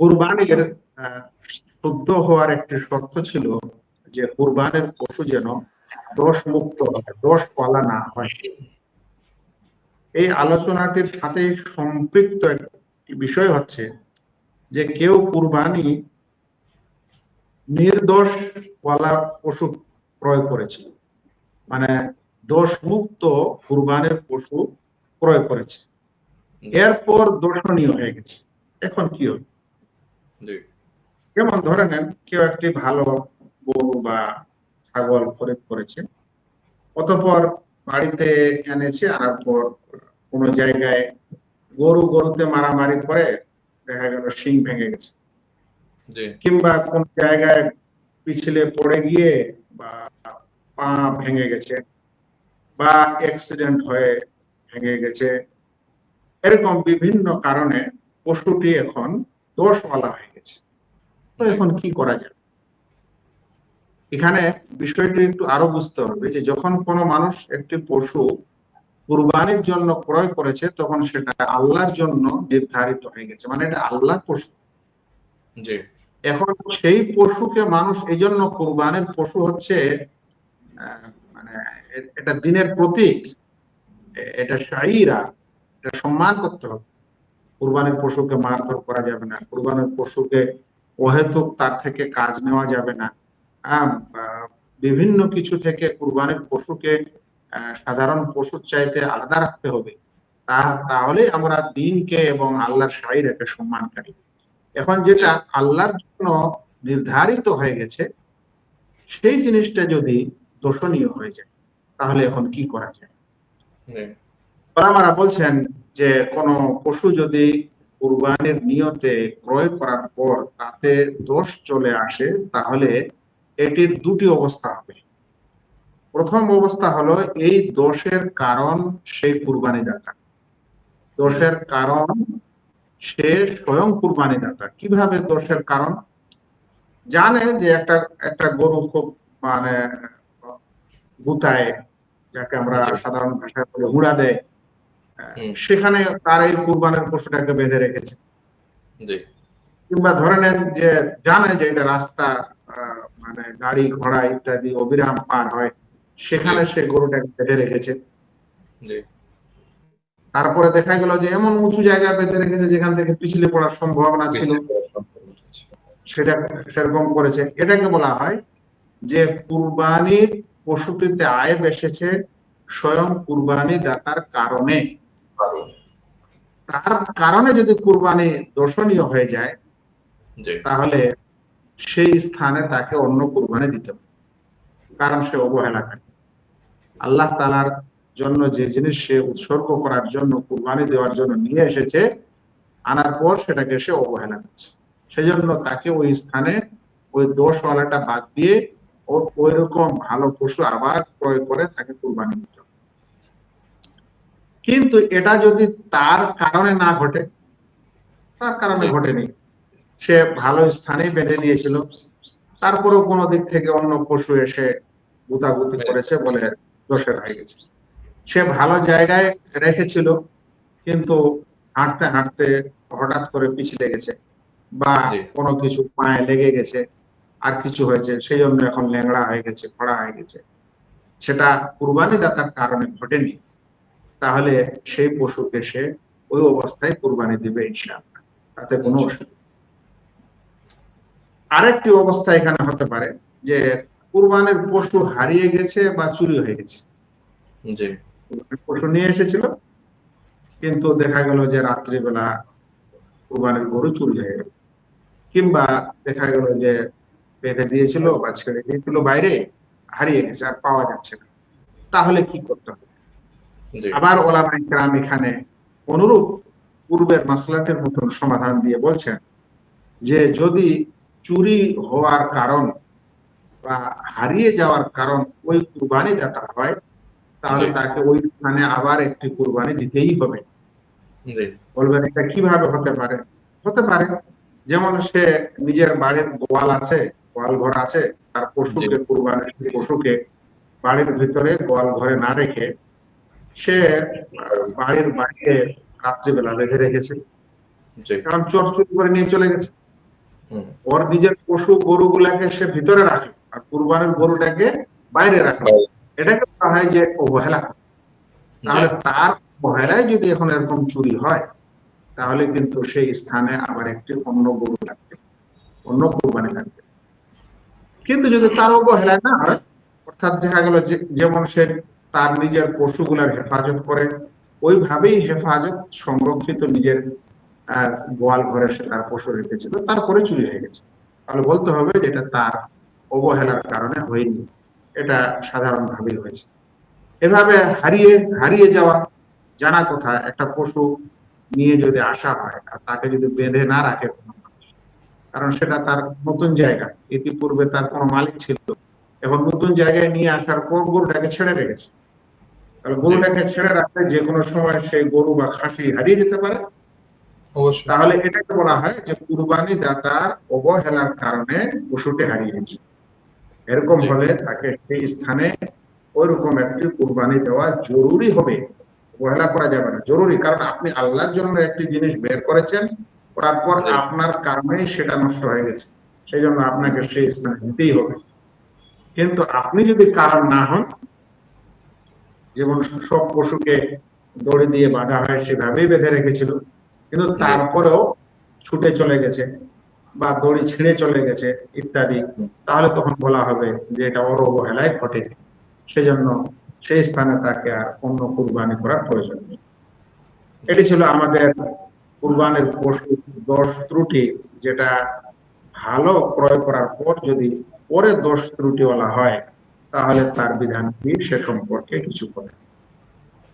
কুরবানির শুদ্ধ হওয়ার একটি শর্ত ছিল যে কুরবানের পশু যেন দোষ মুক্ত হয় দোষ পালা না হয়। এই আলোচনাটির সাথে সম্পৃক্ত একটি বিষয় হচ্ছে যে কেউ কুরবানি নির্দোষ ওয়ালা পশু ক্রয় করেছিল মানে দোষ মুক্ত কুরবানের পশু ক্রয় করেছে। এরপর দোষণীয় হয়ে গেছে। এখন কি হবে যেমন ধরে নেন কেউ একটি ভালো গরু বা ছাগল খরিদ করেছে অতঃপর বাড়িতে এনেছে আনার পর কোনো জায়গায় গরু গরুতে মারামারি করে দেখা গেল শিং ভেঙে গেছে। কিংবা কোন জায়গায় পিছলে পড়ে গিয়ে বা পা ভেঙে গেছে বা অ্যাক্সিডেন্ট হয়ে ভেঙে গেছে এরকম বিভিন্ন কারণে পশুটি এখন দোষওয়ালা হয়ে গেছে। তো এখন কি করা যায় এখানে বিষয়টি একটু আরও বুঝতে হবে যে যখন কোনো মানুষ একটি পশু কুরবানির জন্য ক্রয় করেছে তখন সেটা আল্লাহর জন্য নির্ধারিত হয়ে গেছে। মানে এটা আল্লাহর পশু। জি। এখন সেই পশুকে মানুষ এই জন্য কোরবানের পশু হচ্ছে মানে এটা দিনের প্রতীক। এটা শাইরা এটা সম্মান করতে হবে। কোরবানের পশুকে মারধর করা যাবে না, কোরবানের পশুকে অহেতুক তার থেকে কাজ নেওয়া যাবে না। বিভিন্ন কিছু থেকে কোরবানের পশুকে সাধারণ পশুর চাইতে আলাদা রাখতে হবে। তা, তাহলে আমরা দিনকে এবং আল্লাহর শাইরাকে সম্মানকারী। এখন যেটা আল্লাহর জন্য নির্ধারিত হয়ে গেছে, সেই জিনিসটা যদি দোষণীয় হয়ে যায়, তাহলে এখন কি করা যায়? জি ওলামারা বলছেন যে কোন পশু যদি কুরবানির নিয়তে ক্রয় করার পর তাতে দোষ চলে আসে তাহলে এটির দুটি অবস্থা হবে। প্রথম অবস্থা হলো এই দোষের কারণ সেই কুরবানি দাতা দোষের কারণ সে স্বয়ং কুরবানি দাতা কীভাবে দোষের কারণ? জানে যে একটা একটা গরু খুব মানে গুতায় যাকে আমরা সাধারণ ভাষায় বলে হুড়া দেয়। সেখানে তার এই কুরবানের পশুটাকে বেঁধে রেখেছে। কিংবা ধরে নেন যে জানে যে এটা রাস্তা মানে গাড়ি ঘোড়া ইত্যাদি অবিরাম পার হয় সেখানে সে গরুটাকে বেঁধে রেখেছে। তারপরে দেখা গেল যে এমন উঁচু জায়গা বেঁধে রেখেছে যেখান থেকে পিছলে পড়ার সম্ভাবনা ছিল। সেটা সেরকম করেছে। এটাকে বলা হয় যে কুরবানির পশুটিতে আয় এসেছে স্বয়ং কুরবানি দাতার কারণে। তার কারণে যদি কুরবানি দর্শনীয় হয়ে যায় তাহলে সেই স্থানে তাকে অন্য কুরবানি দিতে হবে কারণ সে অবহেলা করে। আল্লাহ তালার জন্য যে জিনিস সে উৎসর্গ করার জন্য কুরবানি দেওয়ার জন্য নিয়ে এসেছে আনার পর সেটাকে সে অবহেলা করছে। সেজন্য তাকে ওই স্থানে ওই দোষওয়ালাটা বাদ দিয়ে ওই রকম ভালো পশু আবার ক্রয় করে তাকে কুরবানি দিতে হবে। কিন্তু এটা যদি তার কারণে না ঘটে তার কারণে ঘটেনি। সে ভালো স্থানে বেঁধে দিয়েছিল তারপরেও কোনো দিক থেকে অন্য পশু এসে গুতাগুতি। করেছে বলে দোষের হয়ে গেছে। সে ভালো জায়গায় রেখেছিল কিন্তু হাঁটতে হাঁটতে হঠাৎ করে পিছলে গেছে বা কোনো কিছু পায়ে লেগে গেছে আর কিছু হয়েছে সেই জন্য এখন ল্যাংড়া হয়ে গেছে খড়া হয়ে গেছে। সেটা কুরবানি দাতার কারণে ঘটেনি। তাহলে সেই পশুকে সে ওই অবস্থায় কুরবানি দিবে ইনশাআল্লাহ। তাতে কোনো। অসুবিধা আরেকটি অবস্থা এখানে হতে পারে যে কুরবানের পশু হারিয়ে গেছে বা চুরি হয়ে গেছে। পশু নিয়ে এসেছিল কিন্তু দেখা গেল যে রাত্রিবেলা কুরবানির গরু চুরি হয়ে গেল। কিংবা দেখা গেল যে বেঁধে দিয়েছিল বা ছেড়ে দিয়েছিল বাইরে হারিয়ে গেছে আর পাওয়া যাচ্ছে না। তাহলে কি করতে হবে? আবার ওলামা ইকরাম এখানে অনুরূপ পূর্বের মাসলাটের মতন সমাধান দিয়ে বলছেন যে যদি চুরি হওয়ার কারণ বা হারিয়ে যাওয়ার কারণ ওই কুরবানি দাতা হয় তাহলে তাকে ওই স্থানে আবার একটি কুরবানি দিতেই হবে। বলবেন এটা কীভাবে হতে পারে? হতে পারে। যেমন সে নিজের বাড়ির গোয়াল আছে গোয়াল ঘর আছে তার পশুকে কুরবানি পশুকে বাড়ির ভিতরে গোয়াল ঘরে না রেখে সে বাড়ির বাইরে রাত্রিবেলা বেঁধে রেখেছে। কারণ চোর চুরি করে নিয়ে চলে গেছে। ওর নিজের পশু গরুগুলাকে সে ভিতরে আর কুরবানের গরুটাকে বাইরে এটাকে বলা হয় যে অবহেলা। তাহলে তার অবহেলায় যদি এখন এরকম চুরি হয় তাহলে কিন্তু সেই স্থানে আবার একটি অন্য গরু লাগবে অন্য কোরবানি লাগবে কিন্তু যদি তার অবহেলায় না হয় অর্থাৎ দেখা গেল যে যেমন সে তার নিজের পশুগুলার হেফাজত করে ওইভাবেই হেফাজত সংরক্ষিত নিজের গোয়াল ঘরে সে তার পশু রেখেছিল। তারপরে চুরি হয়ে গেছে। তাহলে বলতে হবে যে এটা তার অবহেলার কারণে হয়নি। এটা সাধারণভাবেই হয়েছে। এভাবে হারিয়ে হারিয়ে যাওয়া জানা কথা, একটা পশু নিয়ে যদি আসা হয় আর তাকে যদি বেঁধে না রাখে কারণ সেটা তার নতুন জায়গা। ইতিপূর্বে তার কোনো মালিক ছিল এবং নতুন জায়গায় নিয়ে আসার পর গরুটাকে ছেড়ে রেখেছে। তাহলে গরুটাকে ছেড়ে রাখলে যে কোনো সময় সেই গরু বা খাসি হারিয়ে যেতে পারে। তাহলে এটাকে বলা হয় যে কুরবানি দাতার অবহেলার কারণে পশুটি হারিয়েছে এরকম হলে তাকে সেই স্থানে ওইরকম একটি কুরবানি দেওয়া জরুরি হবে। অবহেলা করা যাবে না জরুরি। কারণ আপনি আল্লাহর জন্য একটি জিনিস বের করেছেন করার পর আপনার কারণেই সেটা নষ্ট হয়ে গেছে। সেই জন্য আপনাকে সেই স্থানে নিতেই হবে। কিন্তু আপনি যদি কারণ না হন যেমন সব পশুকে দড়ি দিয়ে বাঁধা হয় সেভাবেই বেঁধে রেখেছিল। কিন্তু তারপরেও ছুটে চলে গেছে বা দড়ি ছিঁড়ে চলে গেছে ইত্যাদি। তাহলে তখন বলা হবে যে এটা ওর অবহেলায় ঘটে। সেজন্য সেই স্থানে তাকে আর অন্য কুরবানি করার প্রয়োজন নেই। এটি ছিল আমাদের কুরবানের পশু দশ ত্রুটি, যেটা ভালো ক্রয় করার পর যদি পরে দোষ ত্রুটিওয়ালা হয় তাহলে তার বিধানটি সে সম্পর্কে কিছু কথা